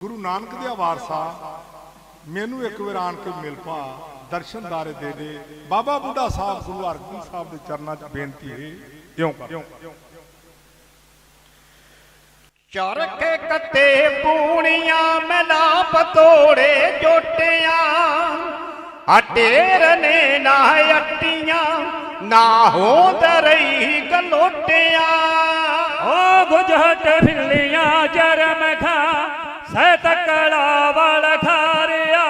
ਗੁਰੂ ਨਾਨਕ ਦੇ ਵਾਰਸਾ ਮੈਨੂੰ ਇੱਕ ਵਾਰ ਆਣ ਕੇ ਮਿਲ ਪਾ ਦਰਸ਼ਨਦਾਰੇ ਦੇ ਦੇ। ਬਾਬਾ ਬੁੱਢਾ ਸਾਹਿਬ ਗੁਰੂ ਹਰਗੋਬਿੰਦ ਸਾਹਿਬ ਦੇ ਚਰਨਾਂ 'ਚ ਬੇਨਤੀ ਹੈ ਕਿਉਂ ਕਰ। ਚਰਖੇ ਕੱਤੇ ਪੂਣੀਆਂ ਮਲਾਪ ਤੋੜੇ ਜੋਟਿਆਂ। ਅਟੇਰ ਨੇ ਨਾ ਅੱਟੀਆਂ ਨਾ ਹੋਂਦ ਰਹੀ ਗਲੋਟਿਆਂ। ਓ ਗੁਜਹਟ ਫਿੱਲੀਆਂ ਜਰਮ ਖਾ ਸੈ ਤਕੜਾ ਵਲ ਖਾਰਿਆ,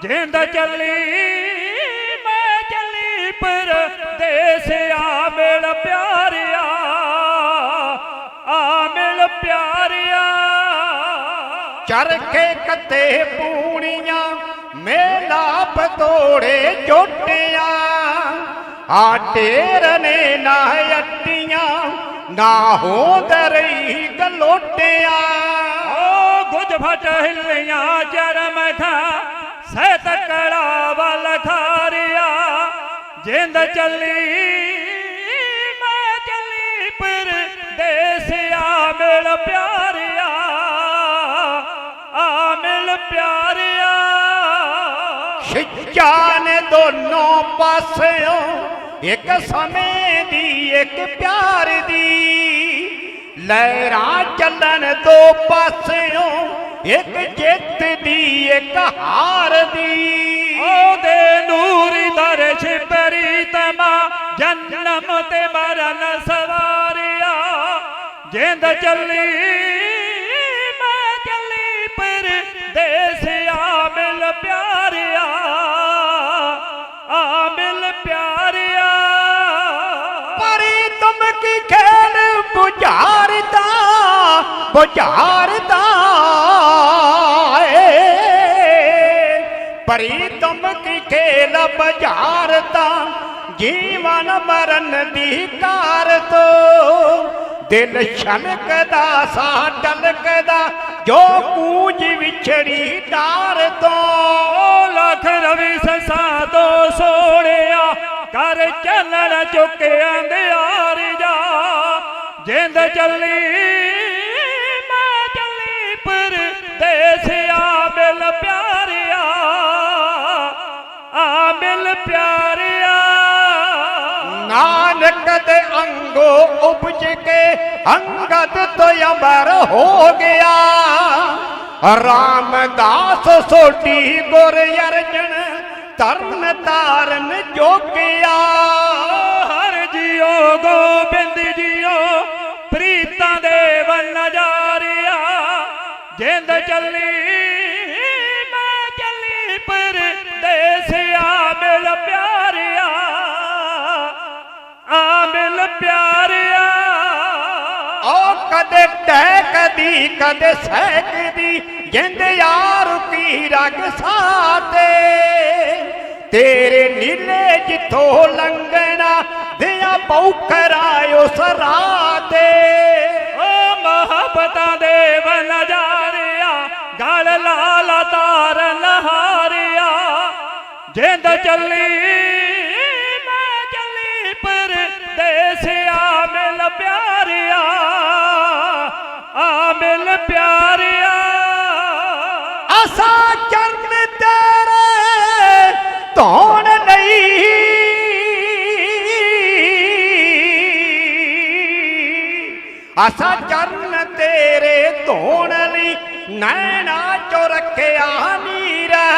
ਜਿੰਦ ਚੱਲੀ, ਮੈਂ ਚੱਲੀ ਪਰ ਦੇਸਿਆ ਮਿਲ ਪਿਆਰਿਆ, ਆ ਮਿਲ ਪਿਆਰਿਆ। ਚਰਖੇ ਕੱਤੇ ਪੂਣੀਆਂ ਮੇਲਾਪ ਤੋੜੇ ਜੋਟਿਆਂ ਆਟੇਰ ਨੇ ਨਾ ਅੱਟੀਆਂ, ਨਾ ਹੋ ਰਹੀ ਗਲੋਟਿਆਂ। ਓ ਗੁਜ ਫਟ ਹਿੱਲੀਆਂ ਜਰਮ ਖਾ ਸੈ ਤਕੜਾ ਵਲ ਖਾਰਿਆ। ਜਿੰਦ ਚੱਲੀ, ਮੈਂ ਚੱਲੀ ਪਰ ਦੇਸਿਆ ਮਿਲ ਪਿਆਰਿਆ, ਆ ਮਿਲ ਪਿਆਰਿਆ। ਛਿੱਚਾ ਨੇ ਦੋਨੋਂ ਪਾਸਿਓਂ, ਇੱਕ ਸਮੇਂ ਦੀ, ਇੱਕ ਪਿਆਰ ਦੀ। ਲਹਿਰਾਂ ਚੱਲਣ ਦੋ ਪਾਸਿਓਂ, ਇੱਕ ਜਿੱਤ ਦੀ, ਇੱਕ ਹਾਰ ਦੀ। ਉਹਦੇ ਨੂਰੀ ਦਰ ਛਿਪਰੀ ਤਮਾ ਜਨਮ ਤੇ ਮਰਨ ਸਵਾਰਿਆ। ਜਿੰਦ ਚੱਲੀ ਬੁਝਾਰਦਾ ਏ ਪਰੀ ਤੁਮ ਕੀ ਖੇਲ ਬੁਝਾਰਦਾ ਜੀਵਨ ਮਰਨ ਦੀ ਕਾਰ ਤੋਂ ਦਿਲ ਛਣਕਦਾ, ਸਾਹ ਟਲਕਦਾ ਜੋ ਕੂਜ ਵਿਛੜੀ ਤਾਰ ਤੋਂ ਲਖ ਲੱਖ ਰਵੀ ਸੰਸਾ ਤੋਂ ਸੋੜਿਆ ਕਰ ਚੱਲਣ ਚੁੱਕਿਆਂ ਆਰ ਜਾ। ਜਿੰਦ ਚੱਲੀ ਅੰਗੋ ਉਪਜ ਕੇ ਅੰਗਦ ਤੋਂ ਅਮਰ ਹੋ ਗਿਆ। ਰਾਮਦਾਸ ਸੋਟੀ ਗੁਰ ਅਰਜਨ ਤਰਨ ਤਾਰਨ ਜੋਗਿਆ। ਹਰ ਜੀਓ ਗੋਬਿੰਦ ਜੀਓ ਪ੍ਰੀਤਾਂ ਦੇ ਵਲ ਨਜ਼ਾਰਿਆ ਜਿੰਦ ਚੱਲੀ ਓ ਕਦੇ ਟਹਿ ਕਦੀ, ਕਦੇ ਸਹਿਕਦੀ, ਜਿੰਦ ਯਾਰ ਕੀ ਰਗ ਸਾਤੇ ਤੇਰੇ ਨੀਲੇ ਜਿੱਥੋਂ ਲੰਘਣਾ, ਦਿਆ ਪੌਖਰਾ ਉਸ ਰਾਤੇ। ਓ ਮੁਹੱਬਤਾਂ ਦੇ ਵਲ ਨਜ਼ਾਰਿਆ ਗਲ ਲਾਲ ਤਾਰ ਲਹਾਰਿਆ ਜਿੰਦ ਚੱਲੀ ਅਸਾ ਚਰਨ ਤੇਰੇ, ਧੋਣ ਨਹੀਂ। ਅਸਾ ਚਰਨ ਤੇਰੇ, ਧੋਣ ਲਈ ਨੈਣਾ ਚੋ ਰੱਖਿਆ ਨੀਰਾ।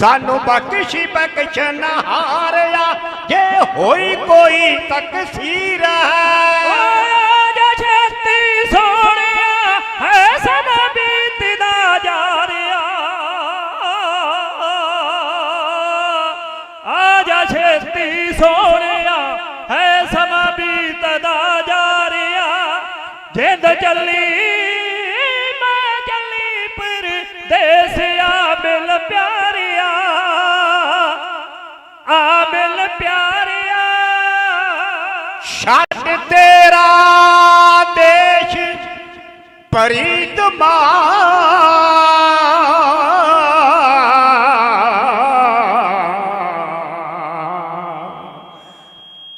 ਸਾਨੂੰ ਬਖਸ਼ ਬਖਸ਼ਨ ਹਾਰਿਆ। ਜੇ ਹੋਈ ਕੋਈ ਤਕਸੀਰ। ਆਜਾ ਜਿੰਦ ਚੱਲੀ, ਮੈਂ ਚੱਲੀ ਪਰ ਦੇਸਿਆ ਮਿਲ ਪਿਆਰਿਆ, ਆ ਮਿਲ ਪਿਆਰਿਆ। ਛੱਡ ਤੇਰਾ ਦੇਸ਼ ਪਰੀਤ ਮਾਂ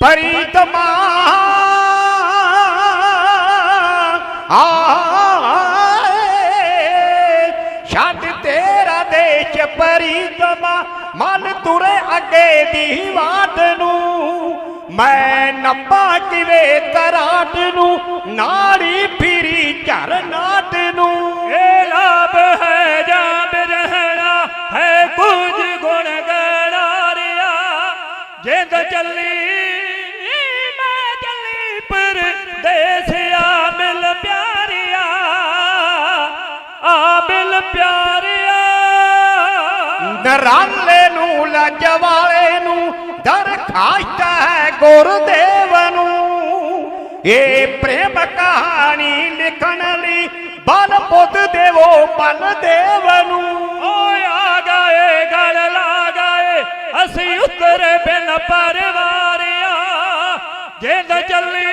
ਪ੍ਰੀਤ ਛੱਡ ਤੇਰਾ ਦੇਸ਼ ਪਰੀਤਮਾ ਮਨ ਤੁਰੇ ਅੱਗੇ ਦੀ ਬਾਤ ਨੂੰ। ਮੈਂ ਨੱਪਾ ਕਿਵੇਂ ਤਰਾਟ ਨੂੰ, ਨਾੜੀ ਫਿਰੀ ਝਰ ਨਾਟ ਨੂੰ। ਇਹ ਲਾਭ ਹੈ ਜਾਂ ਬਿਰਹਣਾ ਹੈ ਕੁਝ ਗੁਣ ਗਣਾਰਿਆ ਜਿੰਦ ਚੱਲੀ ਨਰਾਲੇ ਨੂੰ ਲੱਜ ਨੂੰ ਦਰਖਾਸਤ ਹੈ ਗੁਰਦੇਵ ਨੂੰ। ਇਹ ਪ੍ਰੇਮ ਕਹਾਣੀ ਲਿਖਣ ਲਈ ਬਲ ਪੁੱਤ ਦੇਵੋ, ਬਲ ਦੇਵ ਨੂੰ। ਓਏ ਆ ਗਏ, ਗਲ ਲਾ ਗਏ, ਅਸੀਂ ਉਤਰੇ ਬਿਨ ਪਰਵਾਰਿਆ। ਜਿੰਦ ਚੱਲੀ